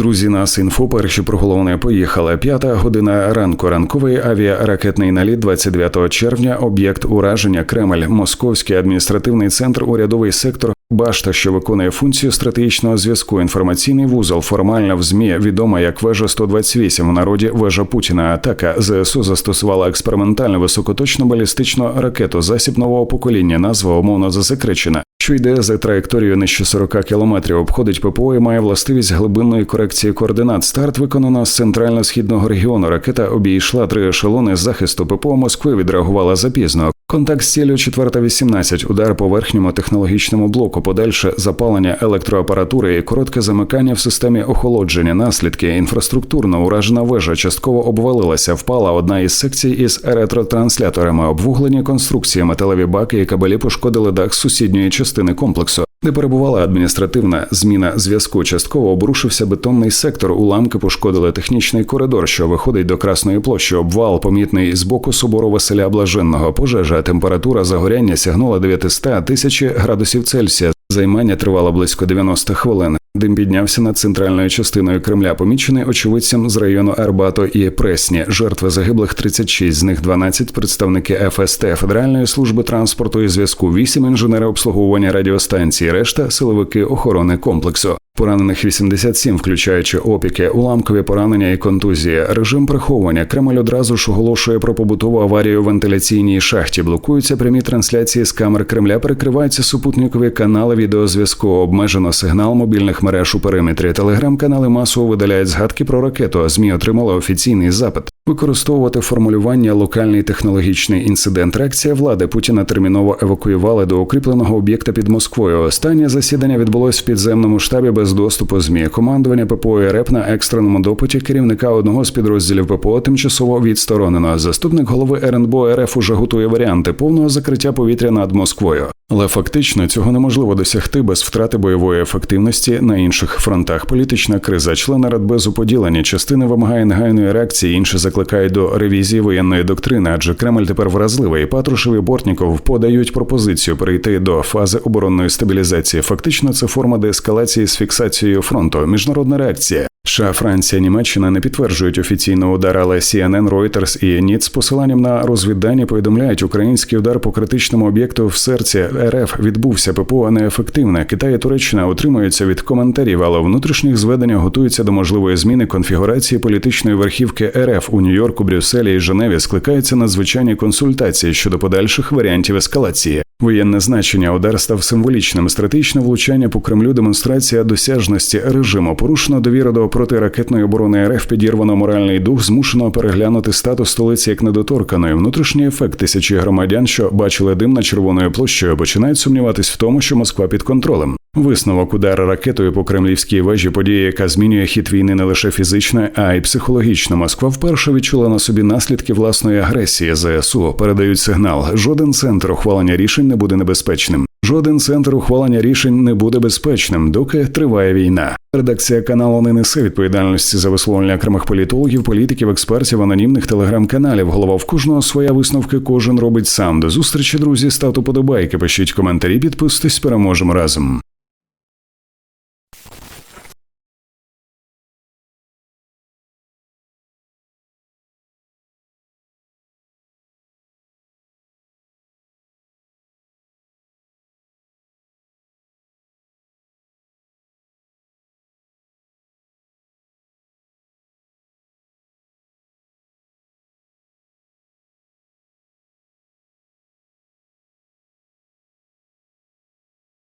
Друзі, нас інфо перші про поїхали. П'ята година ранку. Ранковий авіаракетний наліт 29 червня. Об'єкт ураження Кремль, Московський адміністративний центр, урядовий сектор. Башта, що виконує функцію стратегічного зв'язку, інформаційний вузол, формально в змі відома як вежа 128 в народі вежа Путіна. Атака ЗСУ застосувала експериментальну високоточну балістичну ракету. Засіб нового покоління. Назва умовно засекречена. Що йде за траєкторією нижче 40 кілометрів, обходить ППО і має властивість глибинної корекції координат. Старт виконано з центрально-східного регіону. Ракета обійшла три ешелони захисту ППО Москви. Відреагувала запізно. Контакт з ціллю 4.18, удар по верхньому технологічному блоку, подальше запалення електроапаратури і коротке замикання в системі охолодження. Наслідки інфраструктурно уражена вежа частково обвалилася. Впала одна із секцій із ретротрансляторами, обвуглені конструкції, металеві баки і кабелі пошкодили дах сусідньої частини комплексу. Де перебувала адміністративна зміна зв'язку, частково обрушився бетонний сектор. Уламки пошкодили технічний коридор, що виходить до Красної площі. Обвал помітний з боку собору Василя Блаженного. Пожежа температура загоряння сягнула 900 тисяч градусів Цельсія. Займання тривало близько 90 хвилин. Дим піднявся над центральною частиною Кремля, помічений очевидцям з району Арбато і Пресні. Жертви загиблих 36, з них 12 представники ФСТ, Федеральної служби транспорту і зв'язку, 8 інженери обслуговування радіостанції, решта силовики охорони комплексу. Поранених 87, включаючи опіки, уламкові поранення і контузії. Режим приховування Кремль одразу ж оголошує про побутову аварію в вентиляційній шахті. Блокуються прямі трансляції з камер Кремля. Перекриваються супутникові канали відеозв'язку. Обмежено сигнал мобільних мереж у периметрі. Телеграм-канали масово видаляють згадки про ракету. Змі отримали офіційний запит. Використовувати формулювання локальний технологічний інцидент. Реакція влади Путіна терміново евакуювали до укріпленого об'єкта під Москвою. Останнє засідання відбулось в підземному штабі без доступу змі. Командування ППО РЕП на екстреному допиті керівника одного з підрозділів ППО тимчасово відсторонено. Заступник голови РНБО РФ уже готує варіанти повного закриття повітря над Москвою. Але фактично цього неможливо досягти без втрати бойової ефективності на інших фронтах. Політична криза, члени Радбезу поділені, частини вимагає негайної реакції, інші закликають до ревізії воєнної доктрини, адже Кремль тепер вразливий. Патрушев і Бортніков подають пропозицію перейти до фази оборонної стабілізації. Фактично, це форма деескалації з фіксацією фронту. Міжнародна реакція. США, Франція, Німеччина не підтверджують офіційно удар, але CNN, Reuters і НІЦ з посиланням на розвіддані повідомляють, український удар по критичному об'єкту в серці РФ відбувся. ППО неефективне. Китай і Туреччина утримуються від коментарів, але внутрішніх зведення готуються до можливої зміни конфігурації політичної верхівки РФ у Нью-Йорку, Брюсселі і Женеві. Скликаються надзвичайні консультації щодо подальших варіантів ескалації. Воєнне значення удар став символічним. Стратегічне влучання по Кремлю, демонстрація досяжності режиму, порушено довіра до протиракетної оборони РФ, підірвано моральний дух, змушено переглянути статус столиці як недоторканої. Внутрішній ефект тисячі громадян, що бачили дим на червоною площею, починають сумніватись в тому, що Москва під контролем. Висновок удара ракетою по кремлівській вежі, подія, яка змінює хід війни не лише фізично, а й психологічно. Москва вперше відчула на собі наслідки власної агресії. ЗСУ передають сигнал. Жоден центр ухвалення рішень не буде небезпечним. Жоден центр ухвалення рішень не буде безпечним, доки триває війна. Редакція каналу не несе відповідальності за висловлення окремих політологів, політиків, експертів, анонімних телеграм-каналів. Голова в кожного своя висновки кожен робить сам. До зустрічі, друзі. Ставте подобайки, пишіть коментарі, підписуйтесь, переможемо разом.